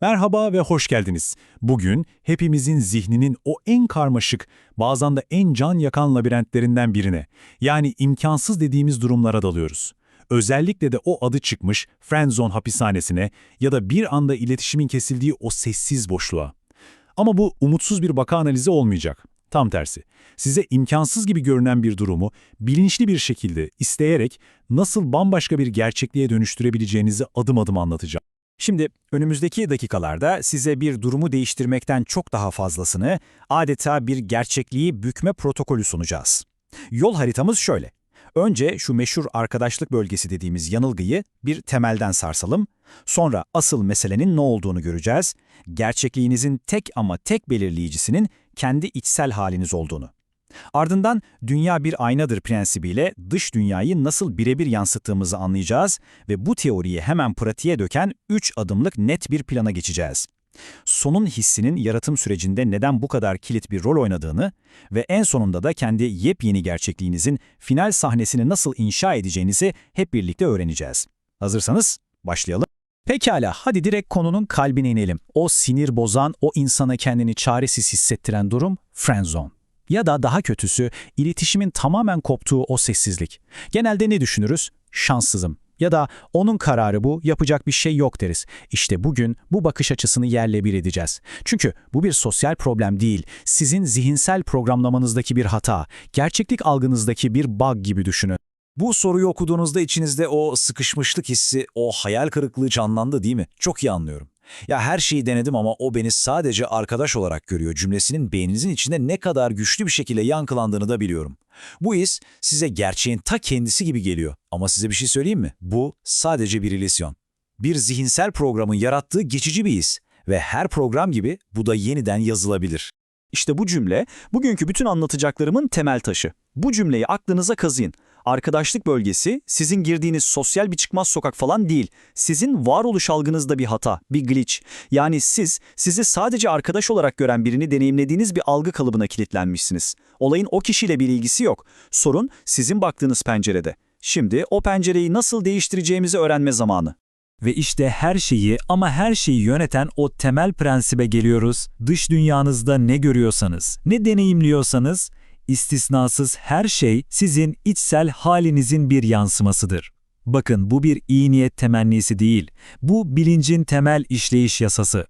Merhaba ve hoş geldiniz. Bugün hepimizin zihninin o en karmaşık, bazen de en can yakan labirentlerinden birine, yani imkansız dediğimiz durumlara dalıyoruz. Özellikle de o adı çıkmış friendzone hapishanesine ya da bir anda iletişimin kesildiği o sessiz boşluğa. Ama bu umutsuz bir vaka analizi olmayacak. Tam tersi. Size imkansız gibi görünen bir durumu bilinçli bir şekilde, isteyerek nasıl bambaşka bir gerçekliğe dönüştürebileceğinizi adım adım anlatacağım. Şimdi önümüzdeki dakikalarda size bir durumu değiştirmekten çok daha fazlasını, adeta bir gerçekliği bükme protokolü sunacağız. Yol haritamız şöyle. Önce şu meşhur arkadaşlık bölgesi dediğimiz yanılgıyı bir temelden sarsalım. Sonra asıl meselenin ne olduğunu göreceğiz. Gerçekliğinizin tek ama tek belirleyicisinin kendi içsel haliniz olduğunu. Ardından dünya bir aynadır prensibiyle dış dünyayı nasıl birebir yansıttığımızı anlayacağız ve bu teoriyi hemen pratiğe döken 3 adımlık net bir plana geçeceğiz. Sonun hissinin yaratım sürecinde neden bu kadar kilit bir rol oynadığını ve en sonunda da kendi yepyeni gerçekliğinizin final sahnesini nasıl inşa edeceğinizi hep birlikte öğreneceğiz. Hazırsanız başlayalım. Pekala, hadi direkt konunun kalbine inelim. O sinir bozan, o insana kendini çaresiz hissettiren durum friendzone. Ya da daha kötüsü, iletişimin tamamen koptuğu o sessizlik. Genelde ne düşünürüz? Şanssızım. Ya da onun kararı bu, yapacak bir şey yok deriz. İşte bugün bu bakış açısını yerle bir edeceğiz. Çünkü bu bir sosyal problem değil, sizin zihinsel programlamanızdaki bir hata, gerçeklik algınızdaki bir bug gibi düşünün. Bu soruyu okuduğunuzda içinizde o sıkışmışlık hissi, o hayal kırıklığı canlandı değil mi? Çok iyi anlıyorum. Ya her şeyi denedim ama o beni sadece arkadaş olarak görüyor cümlesinin beyninizin içinde ne kadar güçlü bir şekilde yankılandığını da biliyorum. Bu his size gerçeğin ta kendisi gibi geliyor. Ama size bir şey söyleyeyim mi? Bu sadece bir illüzyon. Bir zihinsel programın yarattığı geçici bir his ve her program gibi bu da yeniden yazılabilir. İşte bu cümle, bugünkü bütün anlatacaklarımın temel taşı. Bu cümleyi aklınıza kazıyın. Arkadaşlık bölgesi sizin girdiğiniz sosyal bir çıkmaz sokak falan değil. Sizin varoluş algınızda bir hata, bir glitch. Yani siz, sizi sadece arkadaş olarak gören birini deneyimlediğiniz bir algı kalıbına kilitlenmişsiniz. Olayın o kişiyle bir ilgisi yok. Sorun sizin baktığınız pencerede. Şimdi o pencereyi nasıl değiştireceğimizi öğrenme zamanı. Ve işte her şeyi ama her şeyi yöneten o temel prensibe geliyoruz. Dış dünyanızda ne görüyorsanız, ne deneyimliyorsanız, istisnasız her şey sizin içsel halinizin bir yansımasıdır. Bakın bu bir iyi niyet temennisi değil, bu bilincin temel işleyiş yasası.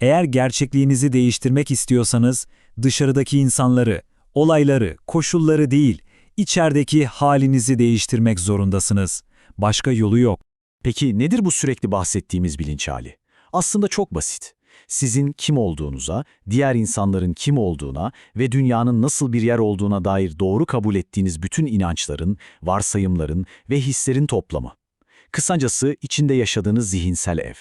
Eğer gerçekliğinizi değiştirmek istiyorsanız, dışarıdaki insanları, olayları, koşulları değil, içerideki halinizi değiştirmek zorundasınız. Başka yolu yok. Peki nedir bu sürekli bahsettiğimiz bilinç hali? Aslında çok basit. Sizin kim olduğunuza, diğer insanların kim olduğuna ve dünyanın nasıl bir yer olduğuna dair doğru kabul ettiğiniz bütün inançların, varsayımların ve hislerin toplamı. Kısacası içinde yaşadığınız zihinsel ev.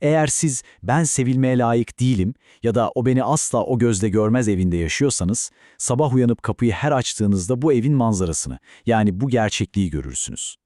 Eğer siz ben sevilmeye layık değilim ya da o beni asla o gözle görmez evinde yaşıyorsanız, sabah uyanıp kapıyı her açtığınızda bu evin manzarasını, yani bu gerçekliği görürsünüz.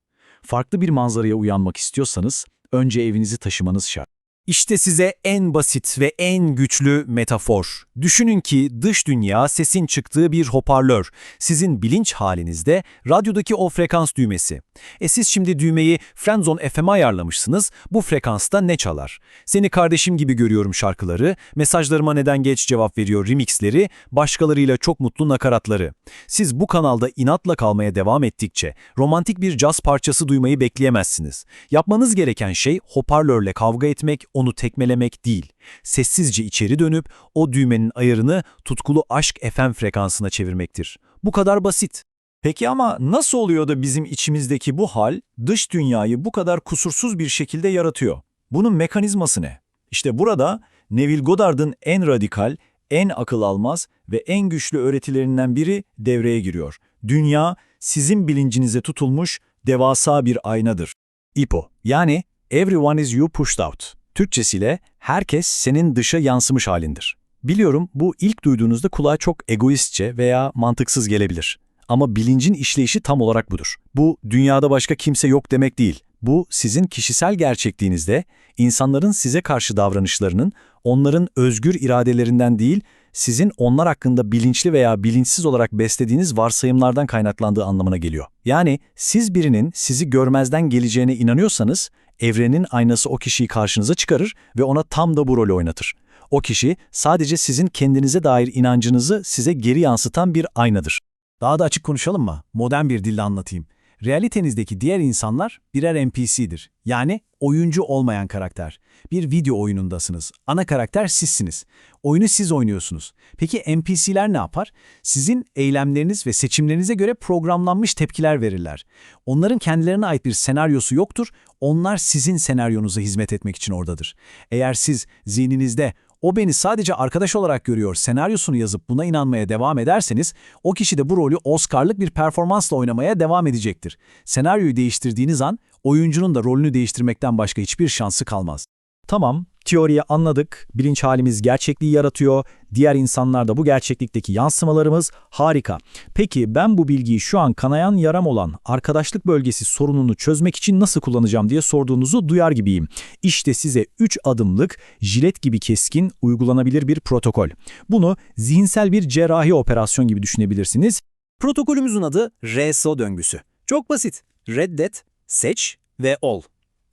Farklı bir manzaraya uyanmak istiyorsanız, önce evinizi taşımanız şart. İşte size en basit ve en güçlü metafor. Düşünün ki dış dünya sesin çıktığı bir hoparlör. Sizin bilinç halinizde radyodaki o frekans düğmesi. E siz şimdi düğmeyi Friendzone FM'e ayarlamışsınız. Bu frekansta ne çalar? Seni kardeşim gibi görüyorum şarkıları, mesajlarıma neden geç cevap veriyor remixleri, başkalarıyla çok mutlu nakaratları. Siz bu kanalda inatla kalmaya devam ettikçe romantik bir caz parçası duymayı bekleyemezsiniz. Yapmanız gereken şey hoparlörle kavga etmek, onu tekmelemek değil. Sessizce içeri dönüp o düğmenin ayarını tutkulu aşk FM frekansına çevirmektir. Bu kadar basit. Peki ama nasıl oluyor da bizim içimizdeki bu hal dış dünyayı bu kadar kusursuz bir şekilde yaratıyor? Bunun mekanizması ne? İşte burada Neville Goddard'ın en radikal, en akıl almaz ve en güçlü öğretilerinden biri devreye giriyor. Dünya sizin bilincinize tutulmuş devasa bir aynadır. IPO yani Everyone is you pushed out. Türkçesiyle herkes senin dışa yansımış halindir. Biliyorum bu ilk duyduğunuzda kulağa çok egoistçe veya mantıksız gelebilir. Ama bilincin işleyişi tam olarak budur. Bu dünyada başka kimse yok demek değil. Bu sizin kişisel gerçekliğinizde insanların size karşı davranışlarının onların özgür iradelerinden değil, sizin onlar hakkında bilinçli veya bilinçsiz olarak beslediğiniz varsayımlardan kaynaklandığı anlamına geliyor. Yani siz birinin sizi görmezden geleceğine inanıyorsanız, Evrenin aynası o kişiyi karşınıza çıkarır ve ona tam da bu rolü oynatır. O kişi sadece sizin kendinize dair inancınızı size geri yansıtan bir aynadır. Daha da açık konuşalım mı? Modern bir dille anlatayım. Realitenizdeki diğer insanlar birer NPC'dir. Yani oyuncu olmayan karakter. Bir video oyunundasınız. Ana karakter sizsiniz. Oyunu siz oynuyorsunuz. Peki NPC'ler ne yapar? Sizin eylemleriniz ve seçimlerinize göre programlanmış tepkiler verirler. Onların kendilerine ait bir senaryosu yoktur. Onlar sizin senaryonuza hizmet etmek için oradadır. Eğer siz zihninizde o beni sadece arkadaş olarak görüyor senaryosunu yazıp buna inanmaya devam ederseniz o kişi de bu rolü Oscar'lık bir performansla oynamaya devam edecektir. Senaryoyu değiştirdiğiniz an oyuncunun da rolünü değiştirmekten başka hiçbir şansı kalmaz. Tamam, teoriyi anladık, bilinç halimiz gerçekliği yaratıyor, diğer insanlar da bu gerçeklikteki yansımalarımız harika. Peki ben bu bilgiyi şu an kanayan yaram olan arkadaşlık bölgesi sorununu çözmek için nasıl kullanacağım diye sorduğunuzu duyar gibiyim. İşte size 3 adımlık, jilet gibi keskin, uygulanabilir bir protokol. Bunu zihinsel bir cerrahi operasyon gibi düşünebilirsiniz. Protokolümüzün adı RSO döngüsü. Çok basit. Reddet, seç ve ol.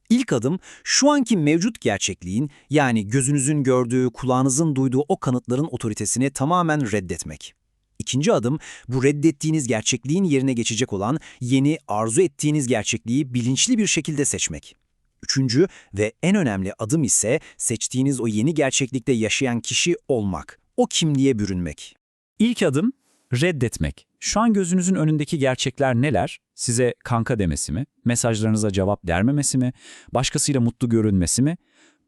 İlk adım şu anki mevcut gerçekliğin yani gözünüzün gördüğü, kulağınızın duyduğu o kanıtların otoritesini tamamen reddetmek. İkinci adım bu reddettiğiniz gerçekliğin yerine geçecek olan yeni arzu ettiğiniz gerçekliği bilinçli bir şekilde seçmek. Üçüncü ve en önemli adım ise seçtiğiniz o yeni gerçeklikte yaşayan kişi olmak, o kimliğe bürünmek. İlk adım reddetmek. Şu an gözünüzün önündeki gerçekler neler? Size kanka demesi mi? Mesajlarınıza cevap vermemesi mi? Başkasıyla mutlu görünmesi mi?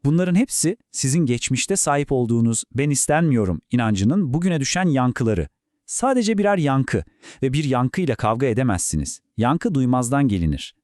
Bunların hepsi sizin geçmişte sahip olduğunuz ben istenmiyorum inancının bugüne düşen yankıları. Sadece birer yankı ve bir yankıyla kavga edemezsiniz. Yankı duymazdan gelinir.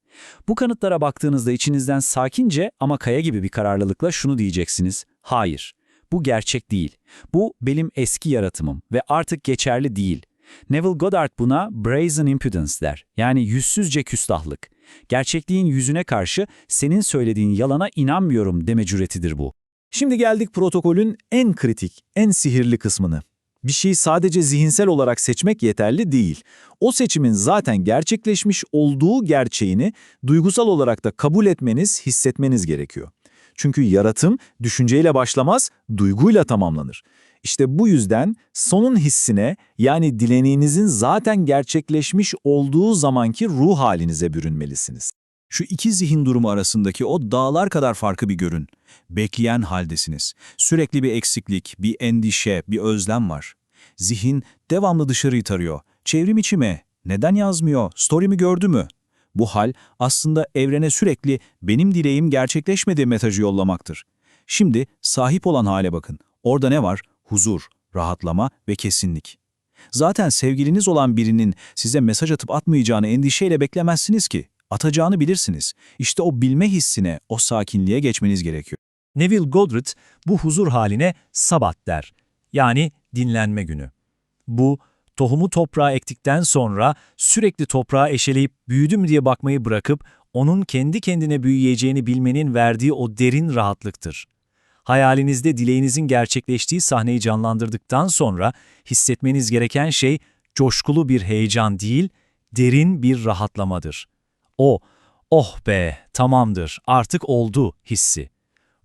Bu kanıtlara baktığınızda içinizden sakince ama kaya gibi bir kararlılıkla şunu diyeceksiniz. Hayır, bu gerçek değil. Bu benim eski yaratımım ve artık geçerli değil. Neville Goddard buna brazen impudence der. Yani yüzsüzce küstahlık. Gerçekliğin yüzüne karşı senin söylediğin yalana inanmıyorum deme cüretidir bu. Şimdi geldik protokolün en kritik, en sihirli kısmını. Bir şeyi sadece zihinsel olarak seçmek yeterli değil. O seçimin zaten gerçekleşmiş olduğu gerçeğini duygusal olarak da kabul etmeniz, hissetmeniz gerekiyor. Çünkü yaratım düşünceyle başlamaz, duyguyla tamamlanır. İşte bu yüzden sonun hissine yani dileneğinizin zaten gerçekleşmiş olduğu zamanki ruh halinize bürünmelisiniz. Şu iki zihin durumu arasındaki o dağlar kadar farkı bir görün. Bekleyen haldesiniz. Sürekli bir eksiklik, bir endişe, bir özlem var. Zihin devamlı dışarıyı tarıyor. Çevrim içi mi? Neden yazmıyor? Story'mi gördü mü? Bu hal aslında evrene sürekli benim dileğim gerçekleşmedi mesajı yollamaktır. Şimdi sahip olan hale bakın. Orada ne var? Huzur, rahatlama ve kesinlik. Zaten sevgiliniz olan birinin size mesaj atıp atmayacağını endişeyle beklemezsiniz ki. Atacağını bilirsiniz. İşte o bilme hissine, o sakinliğe geçmeniz gerekiyor. Neville Goddard bu huzur haline sabat der. Yani dinlenme günü. Bu, tohumu toprağa ektikten sonra sürekli toprağa eşeleyip büyüdüm diye bakmayı bırakıp onun kendi kendine büyüyeceğini bilmenin verdiği o derin rahatlıktır. Hayalinizde dileğinizin gerçekleştiği sahneyi canlandırdıktan sonra hissetmeniz gereken şey coşkulu bir heyecan değil, derin bir rahatlamadır. O, oh be, tamamdır, artık oldu hissi.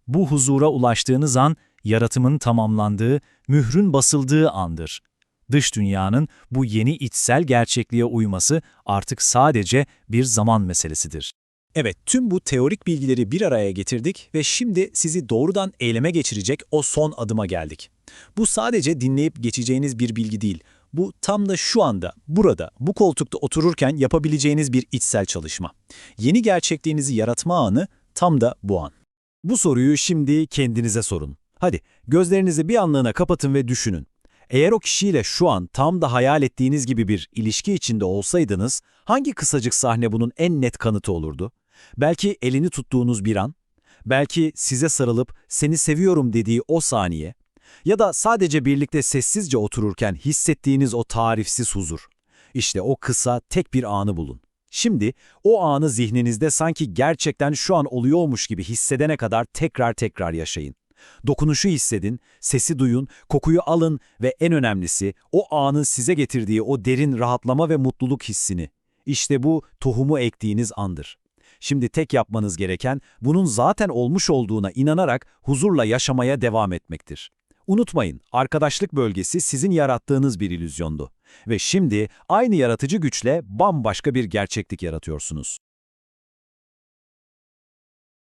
Bu huzura ulaştığınız an, yaratımın tamamlandığı, mührün basıldığı andır. Dış dünyanın bu yeni içsel gerçekliğe uyması artık sadece bir zaman meselesidir. Evet, tüm bu teorik bilgileri bir araya getirdik ve şimdi sizi doğrudan eyleme geçirecek o son adıma geldik. Bu sadece dinleyip geçeceğiniz bir bilgi değil. Bu tam da şu anda, burada, bu koltukta otururken yapabileceğiniz bir içsel çalışma. Yeni gerçekliğinizi yaratma anı tam da bu an. Bu soruyu şimdi kendinize sorun. Hadi gözlerinizi bir anlığına kapatın ve düşünün. Eğer o kişiyle şu an tam da hayal ettiğiniz gibi bir ilişki içinde olsaydınız, hangi kısacık sahne bunun en net kanıtı olurdu? Belki elini tuttuğunuz bir an, belki size sarılıp seni seviyorum dediği o saniye ya da sadece birlikte sessizce otururken hissettiğiniz o tarifsiz huzur. İşte o kısa tek bir anı bulun. Şimdi o anı zihninizde sanki gerçekten şu an oluyormuş gibi hissedene kadar tekrar tekrar yaşayın. Dokunuşu hissedin, sesi duyun, kokuyu alın ve en önemlisi o anın size getirdiği o derin rahatlama ve mutluluk hissini. İşte bu tohumu ektiğiniz andır. Şimdi tek yapmanız gereken bunun zaten olmuş olduğuna inanarak huzurla yaşamaya devam etmektir. Unutmayın, arkadaşlık bölgesi sizin yarattığınız bir illüzyondu. Ve şimdi aynı yaratıcı güçle bambaşka bir gerçeklik yaratıyorsunuz.